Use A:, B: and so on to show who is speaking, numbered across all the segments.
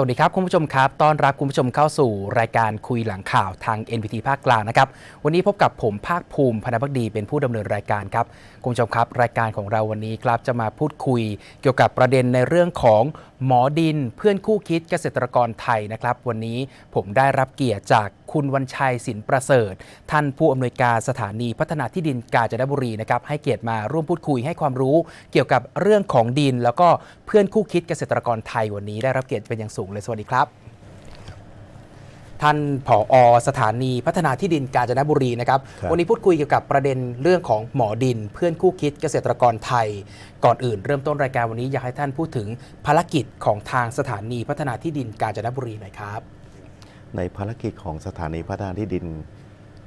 A: สวัสดีครับคุณผู้ชมครับต้อนรับคุณผู้ชมเข้าสู่รายการคุยหลังข่าวทาง NPT ภาคกลางนะครับ วันนี้พบกับผมภาคภูมิพนพักดีเป็นผู้ดำเนินรายการครับคุณผู้ชมครับ รายการของเราวันนี้ครับจะมาพูดคุย เกี่ยวกับประเด็นในเรื่องของ หมอดินเพื่อนคู่คิดเกษตรกรไทยนะครับ วันนี้ผมได้รับเกียรติจากคุณวันชัยสินประเสริฐ ท่านผู้อำนวยการสถานีพัฒนาที่ดินกาญจนบุรีนะครับให้เกียรติมาร่วมพูดคุยให้ความรู้ เกี่ยวกับเรื่องของดิน แล้วก็เพื่อนคู่คิดเกษตรกรไทยวันนี้ได้รับเกียรติเป็นอย่างสูงเลยสวัสดีครับ ท่านผออสถานีพัฒนาที่ดินกาญจนบุรีนะครับ
B: ครับ
A: วันนี้พูดคุยเกี่ยวกับประเด็นเรื่องของหมอดิน เพื่อนคู่คิดเกษตรกรไทย ก่อนอื่นเริ่มต้นรายการวันนี้อยากให้ท่านพูดถึงภารกิจของทางสถานีพัฒนาที่ดินกาญจนบุรีหน่อยครับ
B: ในภารกิจของสถานีพัฒนาที่ดิน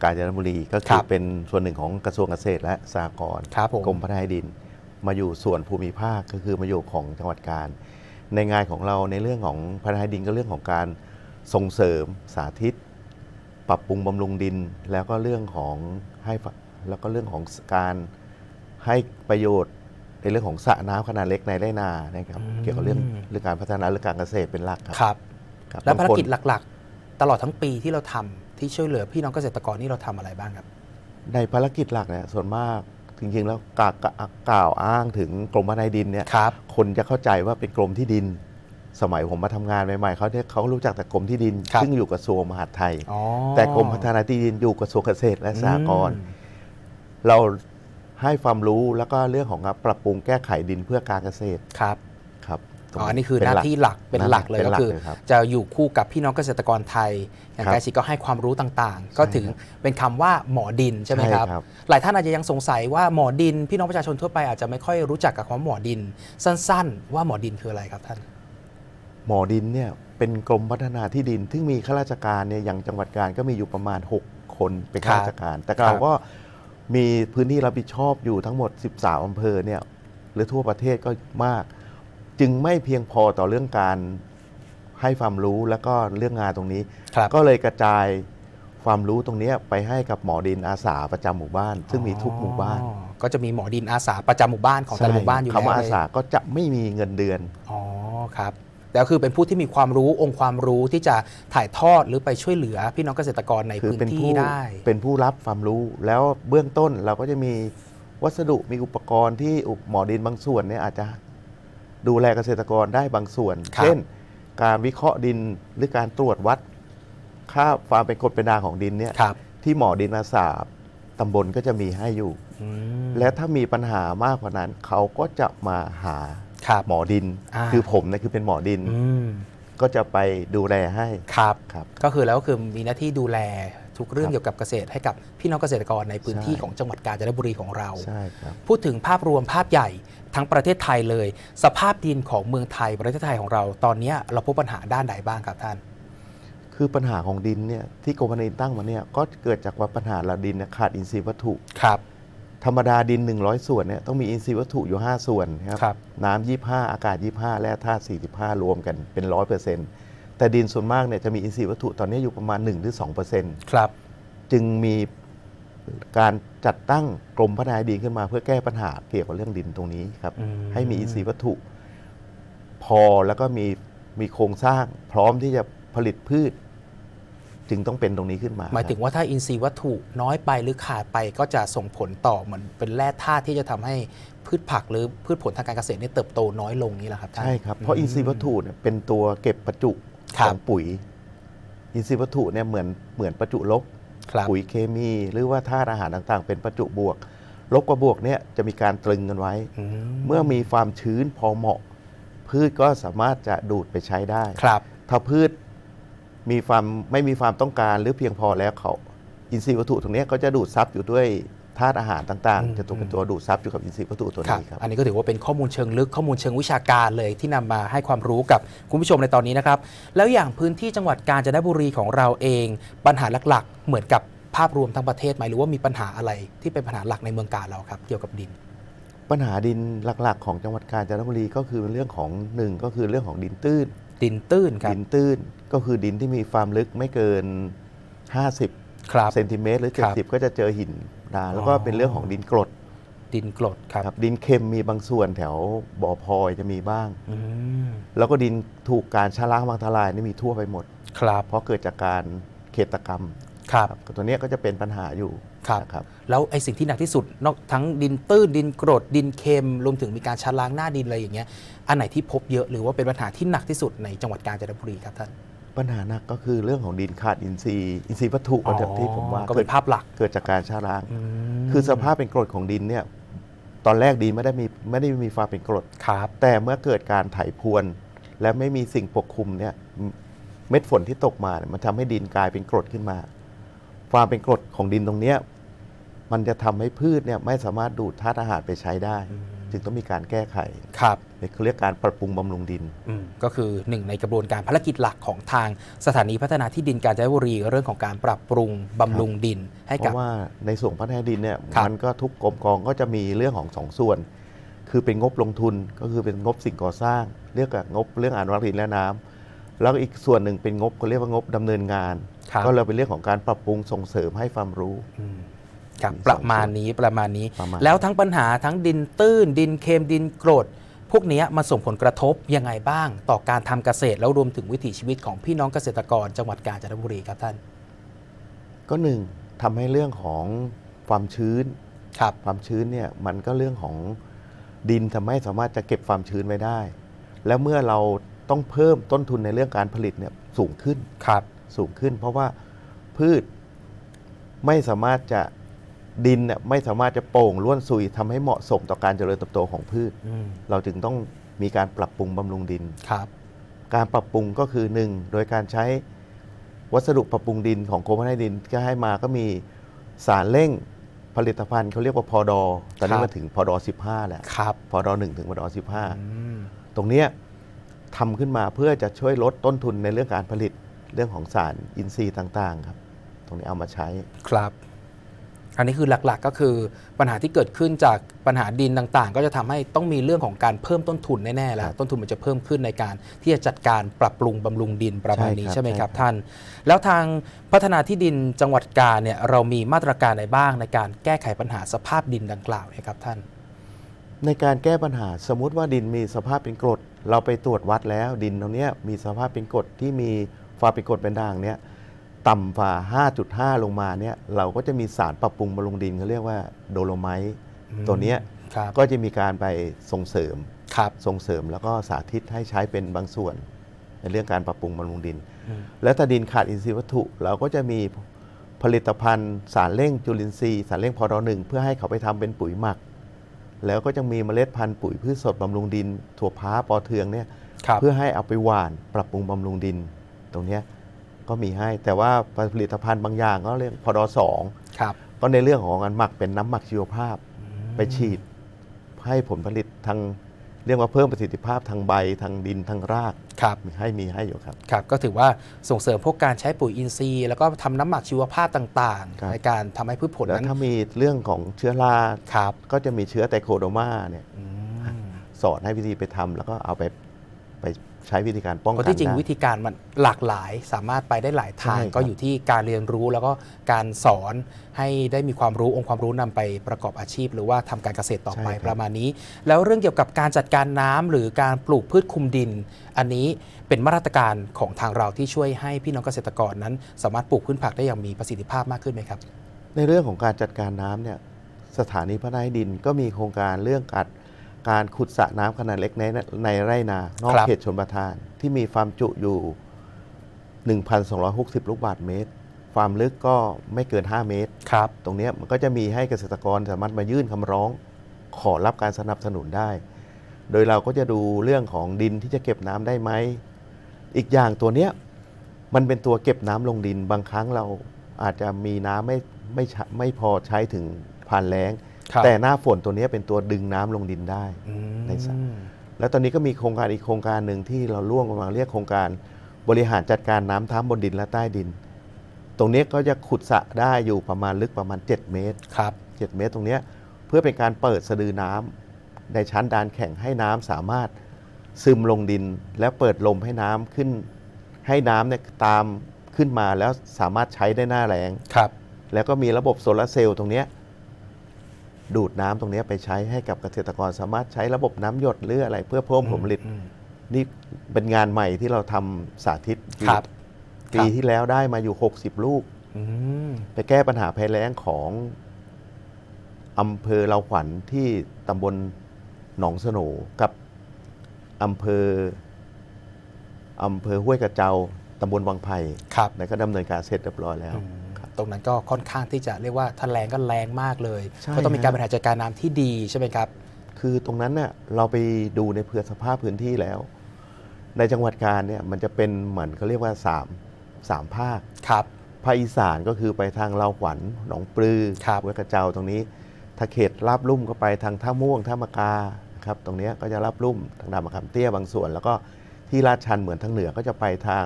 B: กาญจนบุรีก็
A: ค
B: คื
A: รั
B: อบเป็นส่วนหนึ่งของกระทรวงเกษตรและสหกรณ์
A: ครับผม
B: กรมพัฒนาที่ดิน มาอยู่ส่วนภูมิภาคก็คือมาอยู่ของจังหวัดกาญในงานของเราในเรื่องของพัฒนาที่ดินก็เรื่องของการ ส่งเสริมสาธิต ปรับปรุงบำรุงดิน แล้วก็เรื่องของให้ฝแล้วก็เรื่องของการให้ประโยชน์ในเรื่องของสระน้ำขนาดเล็กในไร่นานะครับ
A: อืม
B: เกี่ยวกับเรื่องเรื่องการพัฒนาเรื่องการเกษตรเป็นหลักครับ
A: ครับ
B: ครับ
A: และภาร
B: บงคน
A: กิจหลักๆ ตลอดทั้งปีที่เราทำที่ช่วยเหลือพี่น้องเกษตรกรนี่เราทำอะไรบ้างครับ
B: ในภารกิจหลักเนี่ยส่วนมากจริงๆแล้วกากะกล่าวอ้างถึงกรมพัฒนาที่ดินเนี่ย
A: ครับ
B: คนจะเข้าใจว่าเป็นกรมที่ดิน สมัยผมมาทำงานใหม่ๆเขาเนี่ยเขารู้จักแต่กรมที่ดิน
A: ครับ
B: ซึ่งอยู่กระทรวงมหาดไทย
A: อ๋อ
B: แต่กรมพัฒนาที่ดินอยู่กระทรวงเกษตรและสหกรณ์
A: อืม
B: เราให้ความรู้แล้วก็เรื่องของการปรับปรุงแก้ไขดินเพื่อการเกษตร
A: ครับ
B: ครับตรง
A: อ๋ออันนี้คือ
B: เป็
A: หน้า
B: ลัก
A: ที่หลักเป็นหลักเลย
B: เป็น
A: ก็
B: หลัก
A: คือ
B: เลยครับ
A: จะอยู่คู่กับพี่น้องเกษตรกรไทย อย่าง
B: ครับ
A: ใกล้ชิดก็ให้ความรู้ต่างๆ ก็ถึง
B: ใช่ครับ
A: เป็นคำว่าหมอดินใช่ไหมครับ
B: ใช่ครับ
A: หลายท่านอาจจะยังสงสัยว่าหมอดิน พี่น้องประชาชนทั่วไปอาจจะไม่ค่อยรู้จักกับคำว่าหมอดิน สั้นๆ ว่าหมอดินคืออะไรครับท่าน
B: หมอดินเนี่ยเป็นกรมพัฒนาที่ดิน ซึ่งมีข้าราชการเนี่ยอย่างจังหวัดกาญก็มีอยู่ประมาณ 6 คนเป็นข้าราชการ แต่เราก็มีพื้นที่รับผิดชอบอยู่ทั้งหมด 13อำเภอเนี่ยหรือทั่วประเทศก็มาก จึงไม่เพียงพอต่อเรื่องการให้ความรู้แล้วก็เรื่องงานตรงนี้
A: ครับ
B: ก็เลยกระจายความรู้ตรงเนี้ยไปให้กับหมอดินอาสาประจำหมู่บ้าน ซึ่งมีทุกหมู่บ้าน
A: อ๋อก็จะมีหมอดินอาสาประจำหมู่บ้านของแต่ละหมู่บ้านอยู่
B: คำว่า
A: แล้ว
B: อาสาก็จะไม่มีเงินเดือน
A: อ๋อครับ แต่ก็คือเป็นผู้ที่มีความรู้องค์ความรู้ที่จะถ่ายทอดหรือไปช่วยเหลือพี่น้องเกษตรกรใน
B: คือ
A: พื้น
B: เป็น
A: ที่
B: ผู้
A: ได้
B: เป็นผู้รับความรู้แล้วเบื้องต้นเราก็จะมีวัสดุมีอุปกรณ์ที่อุปหมอดินบางส่วนเนี่ยอาจจะดูแลเกษตรกรได้บางส่วน
A: ครับ
B: เช่น การวิเคราะห์ดินหรือการตรวจวัด ค่าความเป็นกรดเป็นด่างของดินเนี่ย
A: ครับ
B: ที่หมอดินอาสาตำบลก็จะมีให้อยู่
A: อืม
B: และถ้ามีปัญหามากกว่านั้นเขาก็จะมาหา
A: ครับ
B: หมอดิน
A: อ่า
B: คือผมเนี่ยคือเป็นหมอดิน
A: อืม
B: ก็จะไปดูแลให้
A: ครับ
B: ครับ
A: ก็คือแล้วก็คือมีหน้าที่ดูแลทุกเรื่อง
B: ครับ
A: เกี่ยวกับเกษตรให้กับพี่น้องเกษตรกรในพื้นที่
B: ใช่
A: ของจังหวัดกาญจนบุรีของเรา
B: ใช่ครับ
A: พูดถึงภาพรวมภาพใหญ่ทั้งประเทศไทยเลย สภาพดินของเมืองไทยประเทศไทยของเรา ตอนนี้เราพบปัญหาด้านใดบ้างครับท่าน
B: คือปัญหาของดินเนี่ยที่กรมพัฒนาดินตั้งมาเนี่ยก็เกิดจากว่าปัญหาเราดินเนี่ยขาดอินทรีย์วัตถุ
A: ครับ
B: ธรรมดาดิน 100 ส่วนเนี่ยต้องมีอินทรีย์วัตถุอยู่ 5 ส่วนนะครับ
A: ครับ
B: น้ำ25 อากาศ 25และธาตุ45 รวมกันเป็น 100%แต่ดินส่วนมากเนี่ยจะมีอินทรีย์วัตถุตอนนี้อยู่ประมาณ 1 หรือ 2%
A: ครับ
B: จึงมีการจัดตั้งกรมพัฒนาดินขึ้นมาเพื่อแก้ปัญหาเกี่ยวกับเรื่องดินตรงนี้ครับ
A: อืม
B: ให้มีอินทรีย์วัตถุ พอแล้วก็มีมีโครงสร้างพร้อมที่จะผลิตพืช จึงต้องเป็นตรงนี้ขึ้นมา
A: หมายถึงว่าถ้าอินทรีย์วัตถุน้อยไปหรือขาดไปก็จะส่งผลต่อเหมือนเป็นแร่ธาตุที่จะทำให้พืชผักหรือพืชผลทางการเกษตรเนี่ยเติบโตน้อยลงนี่แหละครับท่าน
B: ใช่ครับเพราะอินทรีย์วัตถุเนี่ยเป็นตัวเก็บประจุ
A: ครั
B: ข
A: บ
B: องปุ๋ย อินทรีย์วัตถุเนี่ยเหมือนเหมือนประจุลบ
A: ครับ
B: ปุ๋ยเคมี หรือว่าธาตุอาหารต่างๆ เป็นประจุบวก ลบกับบวกเนี่ยจะมีการตรึงกันไว้
A: อื
B: เมื่อมีความชื้นพอเหมาะ พืชก็สามารถจะดูดไปใช้ได้
A: ครับ
B: ถ้าพืช มีความไม่มีความต้องการหรือเพียงพอแล้วเขาอินทรีย์วัตถุตรงเนี้ยก็จะดูดซับอยู่ด้วยธาตุอาหารต่าง
A: อืม
B: ๆจะถูกเป็นตัวดูดซับอยู่กับอินทรีย์วัตถุตัว
A: ครับ
B: นี้ครับ
A: อันนี้ก็ถือว่าเป็นข้อมูลเชิงลึกข้อมูลเชิงวิชาการเลยที่นำมาให้ความรู้กับคุณผู้ชมในตอนนี้นะครับ แล้วอย่างพื้นที่จังหวัดกาญจนบุรีของเราเอง ปัญหาหลักๆ เหมือนกับภาพรวมทั้งประเทศไหมหรือว่ามีปัญหาอะไรที่เป็นปัญหาหลักในเมืองกาญเราครับ เกี่ยวกับดิน
B: ปัญหาดินหลักๆ ของจังหวัดกาญจนบุรีก็คือเรื่องของหนึ่งก็คือเรื่องของดินตื้น
A: ดินตื้นครับ
B: ดินตื้น ก็คือดินที่มีความลึกไม่เกิน 50
A: ครับ
B: เซนติเมตรหรือ
A: ครับ
B: 70 ก็จะเจอหินดาแล้วก็
A: อ๋อ
B: เป็นเรื่องของดินกรด
A: ดินกรดครับ
B: ครับ ดินเค็มมีบางส่วนแถวบ่อพลอยจะมีบ้าง
A: อืม
B: แล้วก็ดินถูกการชะล้างบางทลายนี่มีทั่วไปหมด
A: ครับ
B: เพราะเกิดจากการเขตกรรม
A: ครับ
B: ครับตัวเนี้ยก็จะเป็นปัญหาอยู่
A: ครับ
B: นะครับ
A: แล้วไอ้สิ่งที่หนักที่สุดนอกทั้งดินตื้นดินกรด ดินเค็มรวมถึงมีการชะล้างหน้าดินอะไรอย่างเงี้ยอันไหนที่พบเยอะหรือว่าเป็นปัญหาที่หนักที่สุดในจังหวัดกาญจนบุรีครับท่าน
B: ปัญหาหนักก็คือเรื่องของดินขาดอินทรีย์อินทรีย์วัตถุก็ที่ผมว่า
A: ก็เป็นภาพหลัก
B: เกิดจากการชะล้าง
A: อืม
B: คือสภาพเป็นกรดของดินเนี่ยตอนแรกดินไม่ได้มีไม่ได้มีความเป็นกรด
A: ครับ
B: แต่เมื่อเกิดการไถพรวน และไม่มีสิ่งปกคลุมเนี่ยเม็ดฝนที่ตกมาเนี่ยมันทำให้ดินกลายเป็นกรดขึ้นมา ความเป็นกรดของดินตรงเนี้ยมันจะทำให้พืชเนี่ยไม่สามารถดูดธาตุอาหารไปใช้ได้ จึงต้องมีการแก้ไข
A: ครับ
B: เขาเรียกการปรับปรุงบำรุงดิน
A: อืมก็คือหนึ่งในกระบวนการภารกิจหลักของทางสถานีพัฒนาที่ดินกาญจนบุรีเรื่องของการปรับปรุงบำรุงดิน ให้
B: เพ
A: กับ
B: ราะว่าในส่วนพัฒนาดินเนี่ย
A: ครับ
B: มันก็ทุกกรมกองก็จะมีเรื่องของสองส่วน คือเป็นงบลงทุนก็คือเป็นงบสิ่งก่อสร้าง เรียกกับงบเรื่องอนุรักษ์ดินและน้ำแล้วก็อีกส่วนหนึ่งเป็นงบเขาเรียกว่างบดำเนินงาน
A: ครับ
B: ก็เราเป็นเรื่องของการปรับปรุงส่งเสริมให้ความรู้
A: อืม ครับ
B: มีสอง
A: ประมาณนี้ประมาณนี้
B: ประมาณ
A: แล้วทั้งปัญหาทั้งดินตื้น ดินเค็มดินกรด พวกเนี้ยมันส่งผลกระทบยังไงบ้าง ต่อการทำเกษตรแล้วรวมถึงวิถีชีวิตของพี่น้องเกษตรกรจังหวัดกาญจนบุรีครับท่าน
B: ก็หนึ่งทำให้เรื่องของความชื้น
A: ครับ
B: ความชื้นเนี่ยมันก็เรื่องของดินทำให้สามารถจะเก็บความชื้นไว้ได้ แล้วเมื่อเราต้องเพิ่มต้นทุนในเรื่องการผลิตเนี่ยสูงขึ้น
A: ครับ
B: สูงขึ้นเพราะว่าพืชไม่สามารถจะ ดินเนี่ยไม่สามารถจะโป่งล้วนซุยทำให้เหมาะสมต่อการเจริญเติบโตของพืช
A: อืม
B: เราจึงต้องมีการปรับปรุงบำรุงดิน
A: ครับ
B: การปรับปรุงก็คือหนึ่งโดยการใช้วัสดุปรับปรุงดินของกรมพัฒนาดินก็ให้มาก็มีสารเร่งผลิตภัณฑ์เขาเรียกว่าพอดอตอนนี้
A: ครับ
B: มาถึงพอดอ15 แล้ว
A: ครับ
B: พอดอ1ถึงพอดอ
A: อืม
B: 15 ตรงเนี้ยทำขึ้นมาเพื่อจะช่วยลดต้นทุนในเรื่องการผลิตเรื่องของสารอินทรีย์ต่างๆครับ ตรงนี้เอามาใช้
A: ครับ อันนี้คือหลักๆก็คือปัญหาที่เกิดขึ้นจากปัญหาดินต่างๆ ก็จะทำให้ต้องมีเรื่องของการเพิ่มต้นทุนแน่ๆแล้
B: ควรับ
A: ต้นทุนมันจะเพิ่มขึ้นในการที่จะจัดการปรับปรุงบำรุงดินประมาณนี้
B: ใช่ครับ
A: ใช่ไหมครับ
B: ใช่ครับ
A: ท่าน แล้วทางพัฒนาที่ดินจังหวัดกาญเนี่ยเรามีมาตรการใดบ้างในการแก้ไขปัญหาสภาพดินดังกล่าวเนยครับท่าน
B: ในการแก้ปัญหาสมมุติว่าดินมีสภาพเป็นกรด เราไปตรวจวัดแล้วดินตรงเนี้ยมีสภาพเป็นกรดที่มีความเป็นกรดเป็นด่างเนี้ย ต่ำฝ่า 5.5 ลงมาเนี่ยเราก็จะมีสารปรับปรุงบำรุงดินเขาเรียกว่าโดโลไมต์
A: อืม
B: ตัวเนี้ย
A: ครับ
B: ก็จะมีการไปส่งเสริม
A: ครับ
B: ส่งเสริมแล้วก็สาธิตให้ใช้เป็นบางส่วน ในเรื่องการปรับปรุงบำรุงดิน
A: อืม
B: และถ้าดินขาดอินทรีย์วัตถุ เราก็จะมีผลิตภัณฑ์สารเร่งจุลินทรีย์สารเร่งพอดอหนึ่งเพื่อให้เขาไปทำเป็นปุ๋ยหมัก แล้วก็จะมีเมล็ดพันธุ์ปุ๋ยพืชสดบำรุงดิน ถั่วพ้าปอเทืองเนี่ย
A: ครับ
B: เพื่อให้เอาไปหว่านปรับปรุงบำรุงดิน ตรงเนี้ย ก็มีให้ แต่ว่าผลิตภัณฑ์บางอย่างก็เรียกพอดอสอง
A: ครับ
B: ก็ในเรื่องของการหมักเป็นน้ำหมักชีวภาพ ไปฉีดให้ผลผลิตทางเรียกว่าเพิ่มประสิทธิภาพทางใบทางดินทางราก
A: ครับ
B: มีให้มีให้อยู่ครับ
A: ครับก็ถือว่าส่งเสริมพวกการใช้ปุ๋ยอินทรีย์ แล้วก็ทำน้ำหมักชีวภาพต่าง
B: ครับ
A: ๆ ในการทำให้พืชผล
B: แล้ว
A: นั้น
B: ถ้ามีเรื่องของเชื้อรา
A: ครับ
B: ก็จะมีเชื้อไตโคโดมาเนี่ย
A: อืม
B: สอนให้วิธีไปทำแล้วก็เอาไปไป ใช้วิธีการป้อง
A: เพ
B: กัน
A: ราะที่จริง
B: ได้
A: วิธีการมันหลากหลายสามารถไปได้หลายทาง
B: ใช่ครับ
A: ก็อยู่ที่การเรียนรู้แล้วก็การสอนให้ได้มีความรู้องค์ความรู้นำไปประกอบอาชีพ หรือว่าทำการเกษตรต่อไปประมาณนี้ แล้วเรื่องเกี่ยวกับการจัดการน้ำหรือการปลูกพืชคลุมดิน อันนี้เป็นมาตรการของทางเราที่ช่วยให้พี่น้องเกษตรกรนั้น สามารถปลูกพืชผักได้อย่างมีประสิทธิภาพมากขึ้นไหมครับ
B: ในเรื่องของการจัดการน้ำเนี่ยสถานีพัฒนาดินก็มีโครงการเรื่องการ การขุดสระน้ำขนาดเล็กในในไร่นา นอก
A: ครับ
B: เขตชนประทาน ที่มีความจุอยู่ 1,260 ลูกบาศก์เมตร ความลึกก็ไม่เกิน 5 เมตร
A: ครับ
B: ตรงเนี้ยมันก็จะมีให้เกษตรกรสามารถมายื่นคำร้อง ขอรับการสนับสนุนได้ โดยเราก็จะดูเรื่องของดินที่จะเก็บน้ำได้ไหม อีกอย่างตัวเนี้ยมันเป็นตัวเก็บน้ำลงดิน บางครั้งเราอาจจะมีน้ำไม่ไม่ใช้ไม่พอใช้ถึงผ่านแล้ง
A: ครับ
B: แต่หน้าฝนตัวเนี้ยเป็นตัวดึงน้ำลงดินได้
A: อืม
B: ในสระแล้วตอนนี้ก็มีโครงการอีกโครงการหนึ่งที่เราร่วมกันมาเรียกโครงการบริหารจัดการน้ำทั้งบนดินและใต้ดิน ตรงเนี้ยก็จะขุดสระได้อยู่ประมาณลึกประมาณ 7 เมตร
A: ครับ
B: 7เมตรตรงเนี้ยเพื่อเป็นการเปิดสะดือน้ำในชั้นดานแข็งให้น้ำสามารถซึมลงดินและเปิดลมให้น้ำขึ้น ให้น้ำเนี่ยตามขึ้นมาแล้วสามารถใช้ได้หน้าแรง
A: ครับ
B: แล้วก็มีระบบโซลาร์เซลล์ตรงเนี้ย ดูดน้ำตรงเนี้ยไปใช้ให้กับเกษตรกรสามารถใช้ระบบน้ำหยดหรืออะไร เพื่อเพิ่มผลผลิต
A: อืม
B: นี่เป็นงานใหม่ที่เราทำสาธิตอยู่
A: ครับ
B: ปี
A: ครับ
B: ที่แล้วได้มาอยู่ 60 ลูก
A: อืม
B: ไปแก้ปัญหาภัยแล้งของอำเภอเราขวัญที่ตำบลหนองสโหนกับอำเภออำเภอห้วยกระเจ้าตำบลวังไผ่
A: ครับ
B: แล้วก็ดำเนินการเสร็จเรียบร้อยแล้ว
A: อืมต รงนั้นก็ค่อนข้างที่จะเรียกว่าถ้าแรงก็แรงมากเลย
B: ใช่
A: ก็ต้องมีการ
B: ฮะ
A: บริหารจัดการน้ำที่ดีใช่ไหมครับ
B: คือตรงนั้นเนี่ยเราไปดูในเพื่อสภาพพื้นที่แล้ว ในจังหวัดกาญเนี่ยมันจะเป็นเหมือนเขาเรียกว่าสามสามภาค
A: ครับ
B: ภาคอีสานก็คือไปทางลาวขวัญหนองปลือ
A: ครับ
B: ห้วยกระเจ้าตรงนี้ถ้าเขตลาบลุ่มก็ไปทางท่าม่วงท่ามะกาครับตรงเนี้ยก็จะลาบลุ่มทางดามะขามเตี้ยบางส่วน แล้วก็ที่ลาดชันเหมือนทางเหนือก็จะไปทาง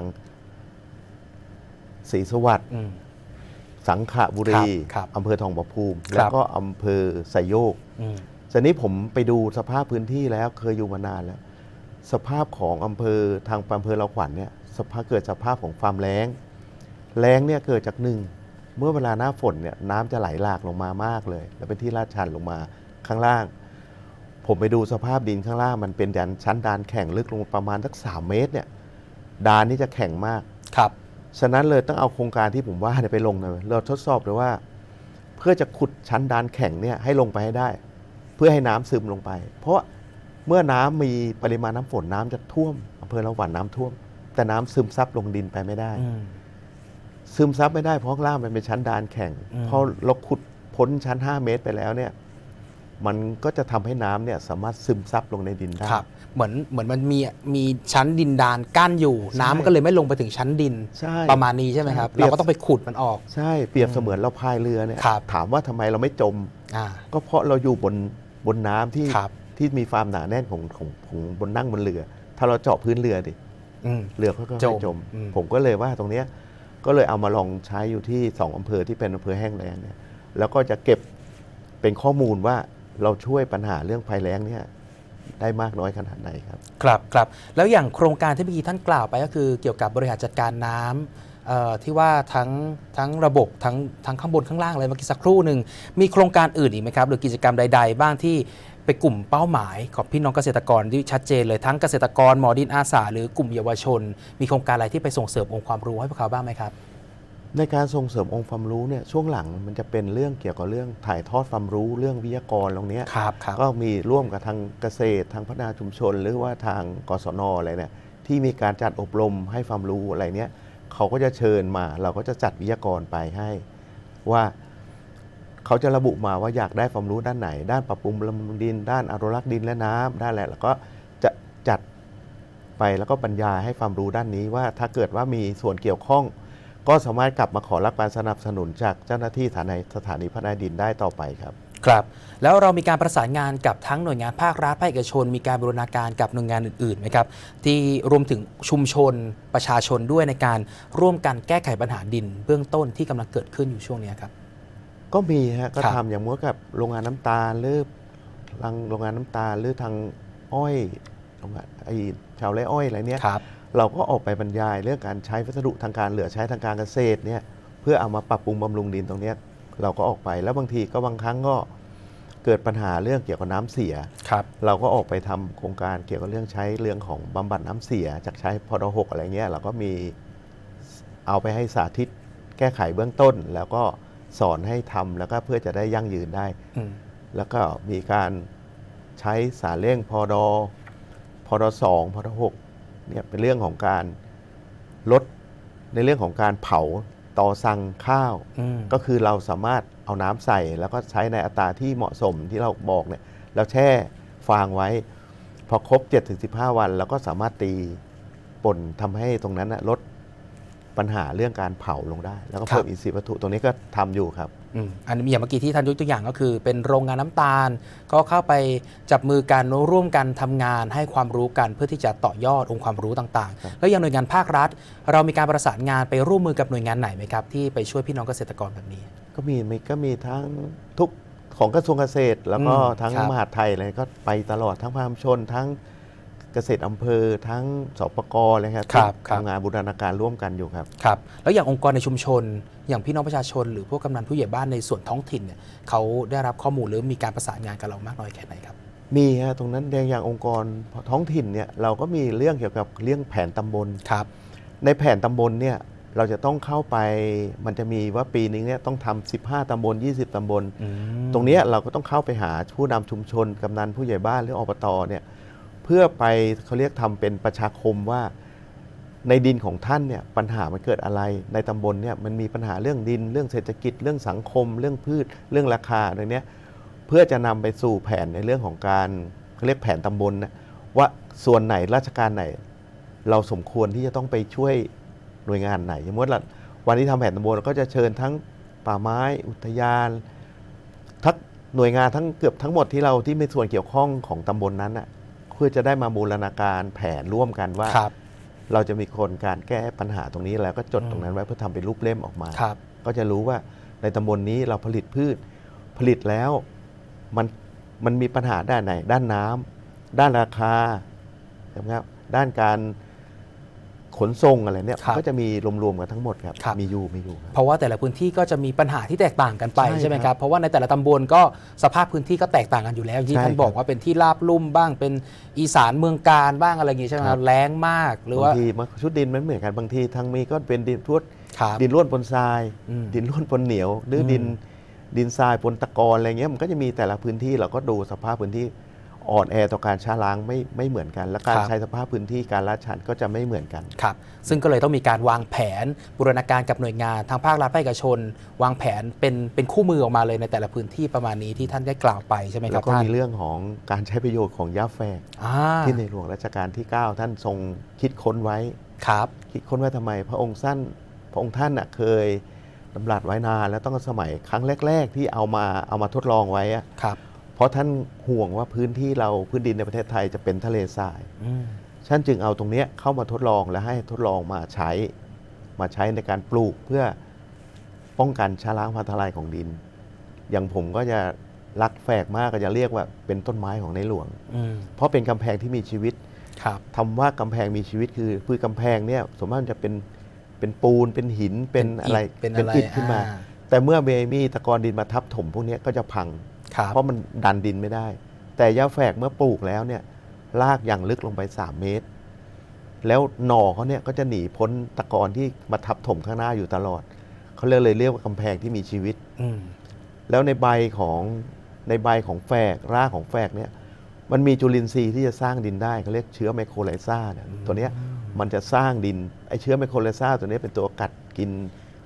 B: ศรีสวัสดิ์
A: อืม
B: สังขบุรี
A: ครับครับ
B: อำเภอทองประภูมิ
A: ครับ
B: แล้วก็อำเภอไซโยก
A: อืม
B: ทีนี้ผมไปดูสภาพพื้นที่แล้วเคยอยู่มานานแล้ว สภาพของอำเภอทางอำเภอเราขวัญเนี่ยสภาพเกิดสภาพของความแล้ง แล้งเนี่ยเกิดจากหนึ่งเมื่อเวลาหน้าฝนเนี่ยน้ำจะไหลหลากลงมามากเลย แล้วเป็นที่ลาดชันลงมาข้างล่าง ผมไปดูสภาพดินข้างล่างมันเป็นแดนชั้นดานแข็งลึกลงประมาณสักสามเมตรเนี่ยดานนี่จะแข็งมาก
A: ครับ
B: ฉะนั้นเลยต้องเอาโครงการที่ผมว่าเนี่ยไปลงเลยเราทดสอบเลยว่า เพื่อจะขุดชั้นดานแข็งเนี่ยให้ลงไปให้ได้ เพื่อให้น้ำซึมลงไป เพราะเมื่อน้ำมีปริมาณน้ำฝนน้ำจะท่วมอำเภอละหวานน้ำท่วม แต่น้ำซึมซับลงดินไปไม่ได้
A: อืม
B: ซึมซับไม่ได้เพราะข้างล่างมันเป็นชั้นดานแข็ง
A: อืม
B: พอเราขุดพ้นชั้น 5 เมตรไปแล้วเนี่ย มันก็จะทำให้น้ำเนี่ยสามารถซึมซับลงในดินได้
A: ครับ เหมือนเหมือนมันมีมีชั้นดินดานกั้นอยู่
B: ใช่
A: น้ำมันก็เลยไม่ลงไปถึงชั้นดิน
B: ใช่
A: ประมาณนี้ใช่ไหมครับ
B: เปรียบ
A: เราก็ต้องไปขุดมันออก
B: ใช่เปรียบเสมือนเราพายเรือเนี่ย
A: ครับ
B: ถามว่าทำไมเราไม่จม
A: อ่า
B: ก็เพราะเราอยู่บนบนน้ำที่
A: ครับ
B: ที่มีความหนาแน่นของของของบนนั่งบนเรือ ถ้าเราเจาะพื้นเรือดิ
A: อืม
B: เรือเขาก็
A: จ
B: ไม่
A: ม
B: จม
A: อืม
B: ผมก็เลยว่าตรงเนี้ยก็เลยเอามาลองใช้อยู่ที่สองอำเภอที่เป็นอำเภอแห้งแล้งเนี่ยแล้วก็จะเก็บเป็นข้อมูลว่าเราช่วยปัญหาเรื่องภัยแล้งเนี่ย ได้มากน้อยขนาดไหนครับ
A: ครับครับแล้วอย่างโครงการที่เมื่อกี้ท่านกล่าวไปก็คือเกี่ยวกับบริหารจัดการน้ำเอ่อที่ว่าทั้งทั้งระบบทั้งทั้งข้างบนข้างล่างอะไรเมื่อกี้สักครู่หนึ่งมีโครงการอื่นอีกไหมครับ หรือกิจกรรมใด ๆ บ้างที่ไปกลุ่มเป้าหมายของพี่น้องเกษตรกรที่ชัดเจนเลยทั้งเกษตรกรหมอดินอาสาหรือกลุ่มเยาวชน มีโครงการอะไรที่ไปส่งเสริมองค์ความรู้ให้พวกเขาบ้างไหมครับ
B: ในการส่งเสริมองค์ความรู้เนี่ยช่วงหลังมันจะเป็นเรื่องเกี่ยวกับเรื่องถ่ายทอดความรู้เรื่องวิทยากรตรงเนี้ย
A: ครับครับ
B: ก็มีร่วมกับทางเกษตร ทางพัฒนาชุมชน หรือว่าทางกศนอะไรเนี่ยที่มีการจัดอบรมให้ความรู้อะไรเนี้ยเขาก็จะเชิญมา เราก็จะจัดวิทยากรไปให้ ว่าเขาจะระบุมาว่าอยากได้ความรู้ด้านไหน ด้านปรับปรุงบำรุงดิน ด้านอนุรักษ์ดินและน้ำด้านอะไรแล้วก็จะจัดไปแล้วก็บรรยายให้ความรู้ด้านนี้ว่าถ้าเกิดว่ามีส่วนเกี่ยวข้อง ก็สามารถกลับมาขอรับการสนับสนุนจากเจ้าหน้าที่สถานีสถานีพัฒนาดินได้ต่อไปครับ
A: ครับ แล้วเรามีการประสานงานกับทั้งหน่วยงานภาครัฐภาคเอกชน มีการบูรณาการกับหน่วยงานอื่นๆไหมครับที่รวมถึงชุมชนประชาชนด้วยในการร่วมกันแก้ไขปัญหาดิน เบื้องต้นที่กำลังเกิดขึ้นอยู่ช่วงนี้ครับ
B: ก็มีฮะก็
A: ครับ
B: ทำอย่างเมื่อกับโรงงานน้ำตาลหรือทางโรงงานน้ำตาลหรือทางอ้อยโรงงานไอชาวไร่อ้อยอะไรเนี้ย
A: ครับ
B: เราก็ออกไปบรรยายเรื่องการใช้วัสดุทางการเหลือใช้ทางการเกษตรเนี่ยเพื่อเอามาปรับปรุงบำรุงดินตรงเนี้ยเราก็ออกไปแล้วบางทีก็บางครั้งก็เกิดปัญหาเรื่องเกี่ยวกับน้ำเสีย
A: ครับ
B: เราก็ออกไปทำโครงการเกี่ยวกับเรื่องใช้เรื่องของบำบัดน้ำเสีย จากใช้พอดหกอะไรเงี้ยเราก็มีเอาไปให้สาธิตแก้ไขเบื้องต้น แล้วก็สอนให้ทำแล้วก็เพื่อจะได้ยั่งยืนได้
A: อืม
B: แล้วก็มีการใช้สารเร่งพอดอพอดสองพอดหก เนี่ยเป็นเรื่องของการลดในเรื่องของการเผาต่อสั่งข้าว
A: อืม
B: ก็คือเราสามารถเอาน้ำใส่แล้วก็ใช้ในอัตราที่เหมาะสมที่เราบอกเนี่ยแล้วแช่ฟางไว้ พอครบ 7-15 วันเราก็สามารถตีป่นทำให้ตรงนั้นนะลดปัญหาเรื่องการเผาลงได้ แล้วก็เพิ่มอินทรีย์วัตถุตรงนี้ก็ทำอยู่ครับ
A: อืมอันนี้อย่างเมื่อกี้ที่ท่านยกตัวอย่างก็คือ เป็นโรงงานน้ำตาล ก็เข้าไปจับมือกันร่วมกันทำงานให้ความรู้กันเพื่อที่จะต่อยอดองค์ความรู้ต่าง
B: ครับ
A: ๆแล้วอย่างหน่วยงานภาครัฐ เรามีการประสานงานไปร่วมมือกับหน่วยงานไหนไหมครับ ที่ไปช่วยพี่น้องเกษตรกรแบบนี้
B: ก็มีมีก็มีทั้งทุกของกระทรวงเกษตร แล้วก็
A: อืม
B: ทั้ง
A: ครับ
B: มหาดไทยอะไรก็ไปตลอดทั้งภาคชนทั้ง เกษตรอำเภอทั้งสปกอะไรครับ
A: ครับครับ
B: ทำงานบูรณาการร่วมกันอยู่ครับ
A: ครับแล้วอย่างองค์กรในชุมชน อย่างพี่น้องประชาชน หรือพวกกำนันผู้ใหญ่บ้านในส่วนท้องถิ่นเนี่ยเขาได้รับข้อมูลหรือมีการประสานงานกับเรามากน้อยแค่ไหนครับ
B: มีฮะตรงนั้นอย่างองค์กรท้องถิ่นเนี่ยเราก็มีเรื่องเกี่ยวกับเรื่องแผนตำบล
A: ครับ
B: ในแผนตำบลเนี่ยเราจะต้องเข้าไปมันจะมีว่าปีนึงเนี่ยต้องทำ15ตำบล 20ตำบล
A: อืม
B: ตรงเนี้ยเราก็ต้องเข้าไปหาผู้นำชุมชนกำนันผู้ใหญ่บ้านหรืออบตเนี่ย เพื่อไปเขาเรียกทำเป็นประชาคมว่าในดินของท่านเนี่ยปัญหามันเกิดอะไร ในตำบลเนี่ยมันมีปัญหาเรื่องดินเรื่องเศรษฐกิจเรื่องสังคม เรื่องพืชเรื่องราคาอะไรเนี้ยเพื่อจะนำไปสู่แผนในเรื่องของการเขาเรียกแผนตำบลนะว่าส่วนไหนราชการไหน เราสมควรที่จะต้องไปช่วยหน่วยงานไหนสมมติว่าวันที่ทำแผนตำบลก็จะเชิญทั้งป่าไม้อุทยานทั้งหน่วยงานทั้งเกือบทั้งหมดที่เราที่มีส่วนเกี่ยวข้องของตำบลนั้นน่ะ เพื่อจะได้มาบูรณาการแผนร่วมกันว่า
A: ครับ
B: เราจะมีคนการแก้ปัญหาตรงนี้แล้วก็จด
A: อืม
B: ตรงนั้นไว้เพื่อทำเป็นรูปเล่มออกมา
A: ครับ
B: ก็จะรู้ว่าในตำบลนี้เราผลิตพืช ผลิตแล้วมันมันมีปัญหาด้านไหน ด้านน้ำด้านราคานะครับด้านการ ขนส่งอะไรเนี่ย
A: ครับ
B: ก็จะมีรวมๆกันทั้งหมดครับ
A: ครับ
B: มีอยู่มีอยู่ครับ
A: เพราะว่าแต่ละพื้นที่ก็จะมีปัญหาที่แตกต่างกันไป
B: ใช่
A: ใช่ไหม
B: ค
A: ค
B: รั
A: รับบเพราะว่าในแต่ละตำบลก็สภาพพื้นที่ก็แตกต่างกันอยู่แล้วที่
B: ใช่
A: ท่าน
B: ครับ
A: บอกว่าเป็นที่ราบลุ่มบ้างเป็นอีสานเมืองการบ้างอะไรอย่างงี้ใช่ไหมค
B: ครั
A: รับบแล้งมากหรือว่า
B: บางทีมันชุดดินมันไม่เหมือนกันบางทีทางมีก็เป็นดินพวด
A: ครับ
B: ดินร่วนปนทราย
A: อืม
B: ดินร่วนปนเหนียว หรืออ
A: ม
B: ดินดินทรายปนตะกอนอะไรเงี้ยมันก็จะมีแต่ละพื้นที่เราก็ดูสภาพพื้นที่ อ่อนแอต่อการช้าล้างไม่ไม่เหมือนกัน และการใช้สภาพพื้นที่การลาดชันก็จะไม่เหมือนกัน
A: ครับซึ่งก็เลยต้องมีการวางแผนบูรณาการกับหน่วยงานทางภาครัฐภาคเอกชน วางแผนเป็นเป็นคู่มือออกมาเลยในแต่ละพื้นที่ประมาณนี้ที่ท่านได้กล่าวไปใช่ไหมค
B: แล้
A: รับ
B: วก็
A: ท่าน
B: มีเรื่องของการใช้ประโยชน์ของยาแฝก
A: อ่า
B: ที่ในหลวงรัชกาลที่ 9 ท่านทรงคิดค้นไว้
A: ครับ
B: คิดค้นไว้ทำไม พระองค์สั้นพระองค์ท่านน่ะเคยดำรัสไว้นานแล้วต้องสมัยครั้งแรก ๆ ที่เอามาเอามาทดลองไว้อะ
A: ครับ
B: เพราะท่านห่วงว่าพื้นที่เราพื้นดินในประเทศไทยจะเป็นทะเลทราย
A: อืม
B: ท่านจึงเอาตรงเนี้ยเข้ามาทดลองและให้ทดลองมาใช้ มาใช้ในการปลูกเพื่อป้องกันชะล้างพันทลายของดิน อย่างผมก็จะรักแฝกมากก็จะเรียกว่าเป็นต้นไม้ของในหลวง
A: อืม
B: เพราะเป็นกำแพงที่มีชีวิต
A: ครับ
B: คำว่ากำแพงมีชีวิตคือคือกำแพงเนี่ยสมมติมันจะเป็นเป็นปูนเป็นหินเป็นอะไร
A: เป็นอะไร
B: อิฐขึ้นมา
A: อ่
B: แต่เมื่อเมมีตะกอนดินมาทับถมพวกเนี้ยก็จะพัง
A: ครับ
B: เพราะมันดันดินไม่ได้ แต่ย่าแฝกเมื่อปลูกแล้วเนี่ยลากอย่างลึกลงไป 3 เมตร แล้วหน่อเขาเนี่ยก็จะหนีพ้นตะกอนที่มาทับถมข้างหน้าอยู่ตลอด เขาเลยเลยเรียกว่ากำแพงที่มีชีวิต
A: อืม
B: แล้วในใบของในใบของแฝกรากของแฝกเนี่ย มันมีจุลินทรีย์ที่จะสร้างดินได้เขาเรียกเชื้อไมโครไลซาเนี่ยตัวเนี้ยมันจะสร้างดินไอเชื้อไมโครไลซาตัวเนี้ยเป็นตัวกัดกิน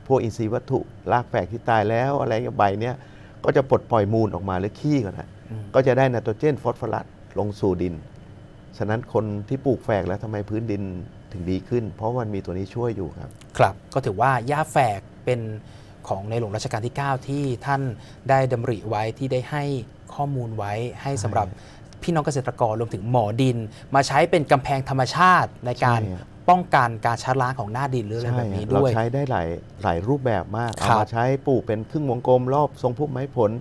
B: พวกอินทรีย์วัตถุรากแฝกที่ตายแล้วอะไรเงี้ยใบเนี้ย ก็จะปลดปล่อยมูลออกมาหรือขี้ก่อนนะ
A: อืม
B: ก็จะได้ไนโตรเจนฟอสฟอรัสลงสู่ดิน ฉะนั้นคนที่ปลูกแฝกแล้วทำไมพื้นดินถึงดีขึ้น เพราะมันมีตัวนี้ช่วยอยู่ครับ
A: ครับก็ถือว่าย่าแฝกเป็นของในหลวงรัชกาลที่ 9 ที่ท่านได้ดำริไว้ที่ได้ให้ข้อมูลไว้ให้สำหรับพี่น้องเกษตรกรรวมถึงหมอดิน มาใช้เป็นกำแพงธรรมชาติในการ
B: ใช่ครับ
A: ป้องกันการชะล้างของหน้าดินหรืออะไรแบบนี้
B: เรา
A: ด้วย
B: ใช้ได้หลายหลายรูปแบบมาก
A: ครั
B: เอา
A: บ
B: มาใช้ปลูกเป็นครึ่งวงกลมรอบทรงพุ่มไม้ผล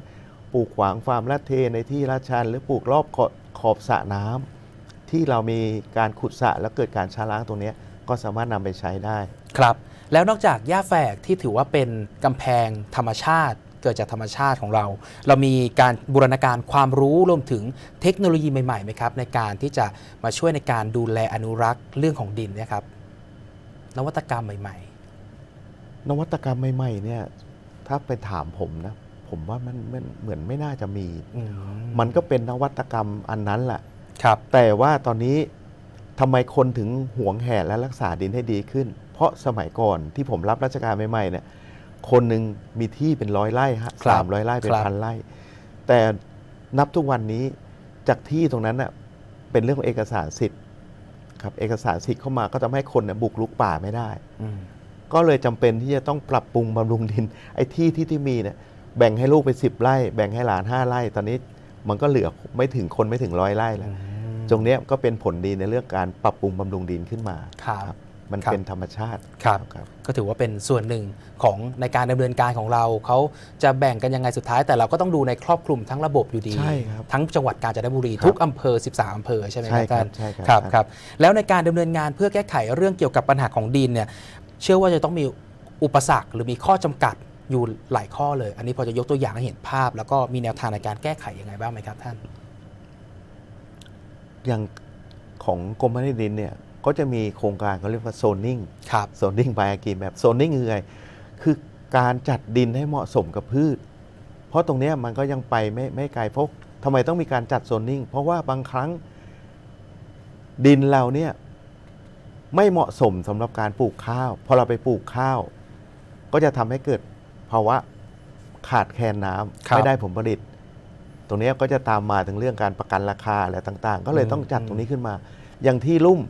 B: ปลูกขวางฟาร์มลาดเทในที่ลาดชัน หรือปลูกรอบขอบขอบสระน้ำที่เรามีการขุดสระแล้วเกิดการชะล้างตรงเนี้ยก็สามารถนำไปใช้ได้
A: ครับ แล้วนอกจากหญ้าแฝกที่ถือว่าเป็นกำแพงธรรมชาติ เกิดจากธรรมชาติของเรา เรามีการบูรณาการความรู้รวมถึงเทคโนโลยีใหม่ๆไหมครับ ในการที่จะมาช่วยในการดูแลอนุรักษ์เรื่องของดินเนะครับ นวัตกรรมใหม่
B: นวัตกรรมใหม่ๆเนี่ยถ้าไปถามผมนะ ผมว่ามันมันเหมือนไม่น่าจะมี
A: ๆอื
B: มันก็เป็นนวัตกรรมอันนั้นแหละ
A: ครับ
B: แต่ว่าตอนนี้ทำไมคนถึงหวงแหนและรักษาดินให้ดีขึ้น เพราะสมัยก่อนที่ผมรับราชการใหม่ๆเนี่ย คนหนึ่งมีที่เป็นร้อยไร่ฮะ
A: ครับ
B: สามร้อยไร่เป็น
A: ครับ
B: พันไร่ แต่นับทุกวันนี้จากที่ตรงนั้นน่ะเป็นเรื่องของเอกสารสิทธิ์ครับเอกสารสิทธิ์เข้ามาก็ทำให้คนเนี่ยบุกลุกป่าไม่ได้
A: อืม
B: ก็เลยจำเป็นที่จะต้องปรับปรุงบำรุงดิน ไอ้ที่ที่ที่มีเนี่ยแบ่งให้ลูกไปสิบไร่ แบ่งให้หลานห้าไร่ ตอนนี้มันก็เหลือไม่ถึงคนไม่ถึงร้อยไร่แล้ว ตรงเนี้ยก็เป็นผลดีในเรื่องการปรับปรุงบำรุงดินขึ้นมา
A: ครับ
B: มัน
A: ครับ
B: เป็นธรรมชาติ
A: ครับ
B: ครับ
A: ก็ถือว่าเป็นส่วนหนึ่งของในการดำเนินการของเราเขาจะแบ่งกันยังไงสุดท้าย แต่เราก็ต้องดูในครอบคลุมทั้งระบบอยู่ดี
B: ใช่ครับ
A: ทั้งจังหวัดกาญจนบุรี
B: ครับ
A: ทุกอำเภอ 13อำเภอใช่ไหมค
B: ใช่
A: รับ
B: ครั
A: ท่า
B: บ
A: น
B: ใช่ครับ
A: ครับครับแล้วในการดำเนินงานเพื่อแก้ไขเรื่องเกี่ยวกับปัญหาของดินเนี่ยเชื่อว่าจะต้องมีอุปสรรคหรือมีข้อจำกัดอยู่หลายข้อเลย อันนี้พอจะยกตัวอย่างให้เห็นภาพ แล้วก็มีแนวทางในการแก้ไขยังไงบ้างไหมครับท่าน
B: อย่างของกรมพัฒนาดินเนี่ย ก็จะมีโครงการเขาเรียกว่าโซนนิ่ง
A: ครับ
B: โซนนิ่งบายอากีแบบโซนนิ่งคือไงคือการจัดดินให้เหมาะสมกับพืช เพราะตรงเนี้ยมันก็ยังไปไม่ไม่ไกลเพราะทำไมต้องมีการจัดโซนนิ่ง เพราะว่าบางครั้งดินเราเนี่ยไม่เหมาะสมสำหรับการปลูกข้าวพอเราไปปลูกข้าว ก็จะทำให้เกิดภาวะขาดแคลนน้ำ
A: ครับ
B: ไม่ได้ผลผลิต ตรงเนี้ยก็จะตามมาถึงเรื่องการประกันราคาอะไรต่าง ๆ ก็เลย
A: อืม
B: ต้องจัดตรงนี้ขึ้นมา อย่างที่ลุ่ม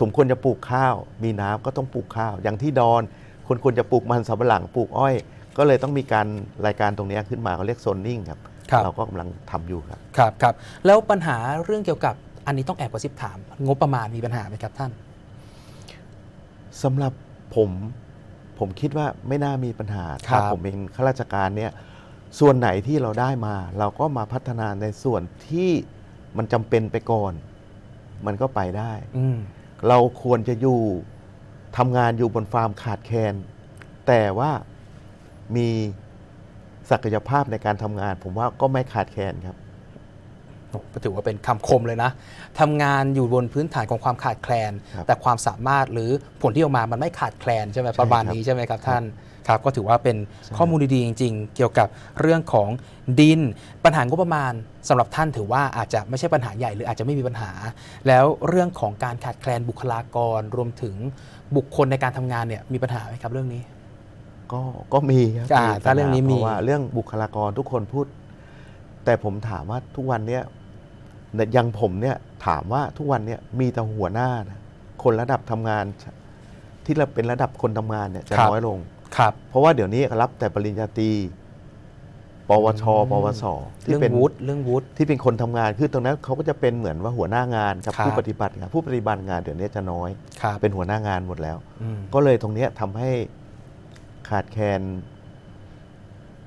B: สมควรจะปลูกข้าว มีน้ำก็ต้องปลูกข้าว อย่างที่ดอนคนควรจะปลูกมันสำปะหลังปลูกอ้อย ก็เลยต้องมีการรายการตรงเนี้ยขึ้นมาเขาเรียกโซนนิ่งครับ
A: ครับ
B: เราก็กำลังทำอยู่ครับ
A: ครับครับแล้วปัญหาเรื่องเกี่ยวกับอันนี้ต้องแอบกระซิบถาม งบประมาณมีปัญหาไหมครับท่าน
B: สำหรับผมผมคิดว่าไม่น่ามีปัญหา
A: ครั
B: ถ้า
A: บ
B: ผมเป็นข้าราชการเนี่ยส่วนไหนที่เราได้มา เราก็มาพัฒนาในส่วนที่มันจำเป็นไปก่อน มันก็ไปได้
A: อืม
B: เราควรจะอยู่ทำงานอยู่บนฟาร์มขาดแคลนแต่ว่ามีศักยภาพในการทำงาน ผมว่าก็ไม่ขาดแคลนครับ
A: ถือว่าเป็นคำคมเลยนะทำงานอยู่บนพื้นฐานของความขาดแคลน
B: ครับ
A: แต่ความสามารถหรือผลที่ออกมามันไม่ขาดแคลนใช่ไหม
B: ใช่
A: ประมาณ
B: ครับ
A: นี้ใช่ไหมครับท่านครับก็ถือว่าเป็น
B: ใช่
A: ข้อมูลดีๆจริง ๆ เกี่ยวกับเรื่องของดิน ปัญหางบประมาณสำหรับท่านถือว่าอาจจะไม่ใช่ปัญหาใหญ่หรืออาจจะไม่มีปัญหา แล้วเรื่องของการขาดแคลนบุคลากรรวมถึงบุคคลในการทำงานเนี่ยมีปัญหาไหมครับเรื่องนี้
B: ก็ก็มีครับ
A: อ่า
B: ปัญห
A: ถ้าเรื่องนี้มี
B: เพราะว่าเรื่องบุคลากรทุกคนพูด แต่ผมถามว่าทุกวันเนี้ยเนี่ ยอยังผมเนี่ยถามว่าทุกวันเนี่ยมีแต่หัวหน้านะคนระดับทำงานที่เราเป็นระดับคนทำงานเนี่ยจะ
A: ครับ
B: น้อยลง
A: ครับ
B: เพราะว่าเดี๋ยวนี้รับแต่ปริญญาตรีปวช
A: อืม
B: ปวส ที่
A: เรื่อง
B: เป็น
A: วุฒิเรื่องวุฒิ
B: ที่เป็นคนทำงานคือตรงนั้นเขาก็จะเป็นเหมือนว่าหัวหน้างานกับ
A: ครับ
B: ผู้ปฏิบัติงานผู้ปฏิบัติงานเดี๋ยวนี้จะน้อย
A: ครับ
B: เป็นหัวหน้างานหมดแล้ว
A: อืม
B: ก็เลยตรงเนี้ยทำให้ขาดแคลน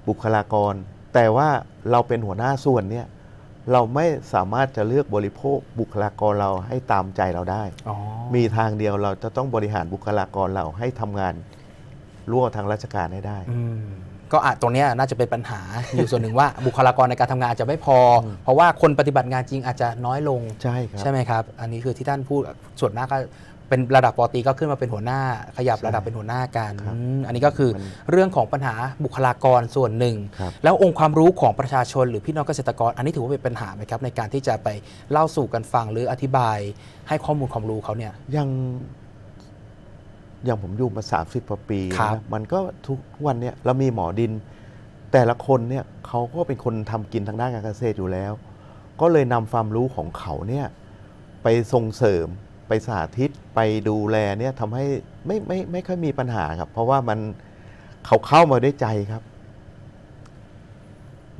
B: บุคลากร แต่ว่าเราเป็นหัวหน้าส่วนเนี่ย เราไม่สามารถจะเลือกบริโภคบุคลากรเราให้ตามใจเราได้
A: อ๋อ
B: มีทางเดียวเราจะต้องบริหารบุคลากรเราให้ทำงานร่วมทางราชการให้ได้
A: อืมก็อาจตรงเนี้ยน่าจะเป็นปัญหาอยู่ส่วนหนึ่งว่าบุคลากรในการทำงานอาจจะไม่พอ เพราะว่าคนปฏิบัติงานจริงอาจจะน้อยลง
B: ใช่ครับ
A: ใช่ไหมครับ อันนี้คือที่ท่านพูดส่วนมากก็ เป็นระดับปอตรีก็ขึ้นมาเป็นหัวหน้า ขยับ
B: ใช่
A: ระดับเป็นหัวหน้ากัน
B: ครับ
A: อืมอันนี้ก็คือ
B: มัน
A: เรื่องของปัญหาบุคลากรส่วนหนึ่ง
B: ครับ
A: แล้วองค์ความรู้ของประชาชนหรือพี่น้องเกษตรกร อันนี้ถือว่าเป็นปัญหาไหมครับในการที่จะไปเล่าสู่กันฟังหรืออธิบายให้ข้อมูลความรู้เขาเนี่ย
B: ยังอย่างผมอยู่มา30กว่าปี
A: ครับ
B: นะมันก็ทุกวันเนี่ยเรามีหมอดิน แต่ละคนเนี่ยเขาก็เป็นคนทำกินทางด้านการเกษตรอยู่แล้ว ก็เลยนำความรู้ของเขาเนี่ยไปส่งเสริม ไปสาธิตไปดูแลเนี่ยทำให้ไม่ไม่ไม่ค่อยมีปัญหาครับ เพราะว่ามันเขาเข้ามาด้วยใจครับ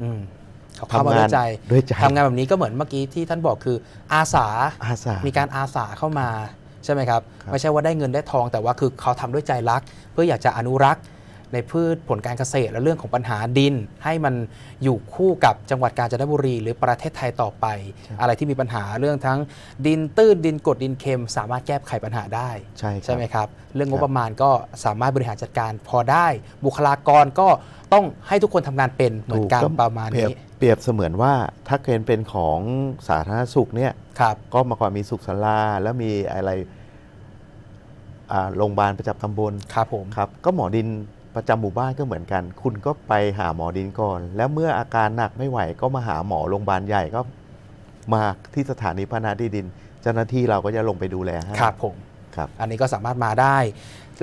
A: อืมเขาเข้ามาด้วยใจ
B: ด้วยใจ
A: ทำงานแบบนี้ก็เหมือนเมื่อกี้ที่ท่านบอกคืออาสา
B: อาสา
A: มีการอาสาเข้ามาใช่ไหมครับ
B: ครับ
A: ไม่ใช่ว่าได้เงินได้ทองแต่ว่าคือเขาทำด้วยใจรัก เพื่ออยากจะอนุรักษ์ ในพืชผลการเกษตรและเรื่องของปัญหาดิน ให้มันอยู่คู่กับจังหวัดกาญจนบุรี หรือประเทศไทยต่อไป อะไรที่มีปัญหาเรื่องทั้งดินตื้นดินกรดดินเค็ม สามารถแก้ไขปัญหาได้
B: ใช่ครับ
A: ใช่ไหมครับ เรื่องง
B: ครับบ
A: ประมาณก็สามารถบริหารจัดการพอได้ บุคลากรก็ต้องให้ทุกคนทำงานเป็นเหมือนกัน
B: ถู
A: ประมาณ
B: เปรียบ
A: นี้
B: เปรียบเสมือนว่าถ้าเกิดเป็นของสาธารณสุขเนี่ย
A: ครับ
B: ก็เมาก่อนมีสุขศาลาแล้วมีอะไรอ่าโรงพยาบาลประจำตำบล
A: ครับผม
B: ครับ ก็หมอดิน ประจำหมู่บ้านก็เหมือนกัน คุณก็ไปหาหมอดินก่อน แล้วเมื่ออาการหนักไม่ไหวก็มาหาหมอโรงพยาบาลใหญ่ก็มาที่สถานีพัฒนาที่ดิน เจ้าหน้าที่เราก็จะลงไปดูแลให้
A: ครับผม
B: ครับ
A: อันนี้ก็สามารถมาได้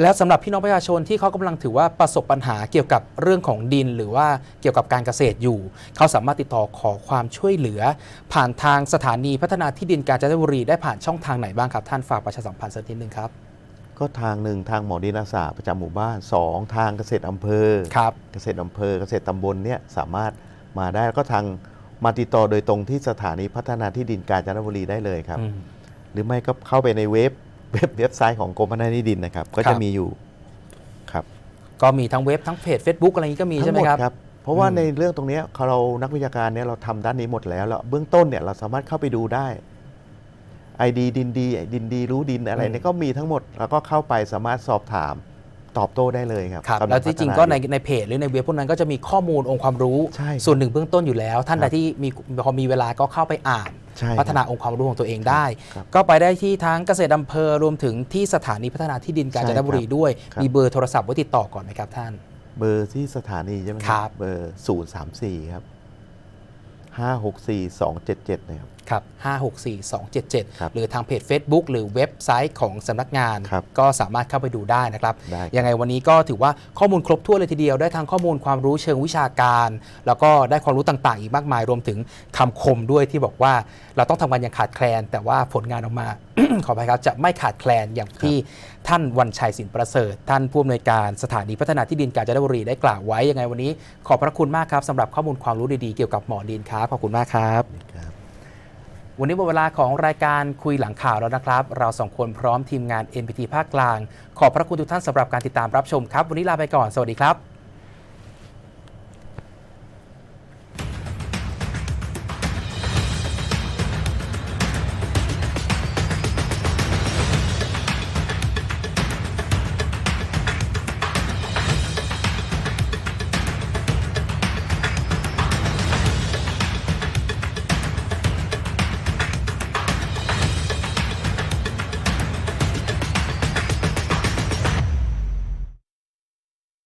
A: แล้วสำหรับพี่น้องประชาชนที่เขากำลังถือว่าประสบปัญหาเกี่ยวกับเรื่องของดิน หรือว่าเกี่ยวกับการเกษตรอยู่ เขาสามารถติดต่อขอความช่วยเหลือ ผ่านทางสถานีพัฒนาที่ดินกาญจนบุรีได้ผ่านช่องทางไหนบ้างครับ ท่านฝากประชาสัมพันธ์สักนิดนึงครับ
B: ก็ทางหนึ่งทางหมอดินอาสาประจำหมู่บ้านสองทางเกษตรอำเภอ
A: ครับ
B: เกษตรอำเภอเกษตรตำบลเนี่ยสามารถมาได้แล้วก็ทางมาติดต่อโดยตรงที่สถานีพัฒนาที่ดินกาญจนบุรีได้เลยครับ
A: อืม
B: หรือไม่ก็เข้าไปในเว็บเว็บเว็บไซต์ของกรมพัฒนาที่ดินนะครับ ก็
A: ครั
B: จะ
A: บ
B: มีอยู่ครับ
A: ก็มีทั้งเว็บทั้งเพจ Facebook อะไรอย่างนี้ก็มี
B: ทั้
A: ใช่
B: ง
A: ไห
B: ห
A: ม
B: มด
A: ครับ
B: ครับ เพราะว่า
A: อืม
B: ในเรื่องตรงเนี้ยเรานักวิชาการเนี่ยเราทำด้านนี้หมดแล้วแล้วเบื้องต้นเนี่ยเราสามารถเข้าไปดูได้ ไอดีดินดีดินดีรู้ดินอะไรเนี่ยก็มีทั้งหมดแล้วก็เข้าไปสามารถสอบถามตอบโต้ได้เลยครับ
A: ครับ
B: กำลัง
A: แล้วที่จริง
B: พัฒา
A: ก็ใน
B: อยู่
A: ในเพจหรือในเว็บพวกนั้นก็จะมีข้อมูลองค์ความรู้
B: ใช่ครับ
A: ส่วนหนึ่งเบื้องต้นอยู่แล้ว ท่าน
B: ค
A: ใด
B: รับ
A: ที่มีพอมีเวลาก็เข้าไปอ่าน
B: ใช่
A: พัฒนา
B: ครับ
A: องค์ความรู้ของตัวเองได้
B: ครับ
A: ก็ไปได้ที่ทั้งเกษตรอำเภอรวมถึงที่สถานีพัฒนาที่ดินกาญจนบุรีด้วย
B: ครับ
A: มีเบอร์โทรศัพท์ไว้ติดต่อก่อนไหมครับท่าน
B: เบอร์ที่สถานีใช่ไหม
A: ครับ
B: เบอร์ 0 3 4 ครับ 5 6 4 2 7 7นะครับ
A: ครับ564
B: ครับ
A: 277 หรือทางเพจ Facebook หรือเว็บไซต์ของสำนักงาน
B: ครับ
A: ก็สามารถเข้าไปดูได้นะครับ
B: ได้ครับ
A: ยังไงวันนี้ก็ถือว่าข้อมูลครบถ้วนเลยทีเดียวได้ทั้งข้อมูลความรู้เชิงวิชาการ แล้วก็ได้ความรู้ต่างๆ อีกมากมายรวมถึงคำคมด้วยที่บอกว่าเราต้องทำงานอย่างขาดแคลน แต่ว่าผลงานออกมา ขออภัยครับจะไม่ขาดแคลนอย่างที่ท่านวันชัยสินประเสริฐ ท่านผู้อำนวยการสถานีพัฒนาที่ดินกาญจนบุรีได้กล่าวไว้ยังไงวันนี้ ขอบพระคุณมากครับสำหรับข้อมูลความรู้ดีๆเกี่ยวกับหมอดินครับขอบคุณมากครับ
B: ครับ
A: วันนี้หมดเวลาของรายการคุยหลังข่าวแล้วนะครับ เราสองคนพร้อมทีมงาน NPT ภาคกลาง ขอบพระคุณทุกท่านสำหรับการติดตามรับชมครับ วันนี้ลาไปก่อน สวัสดีครับ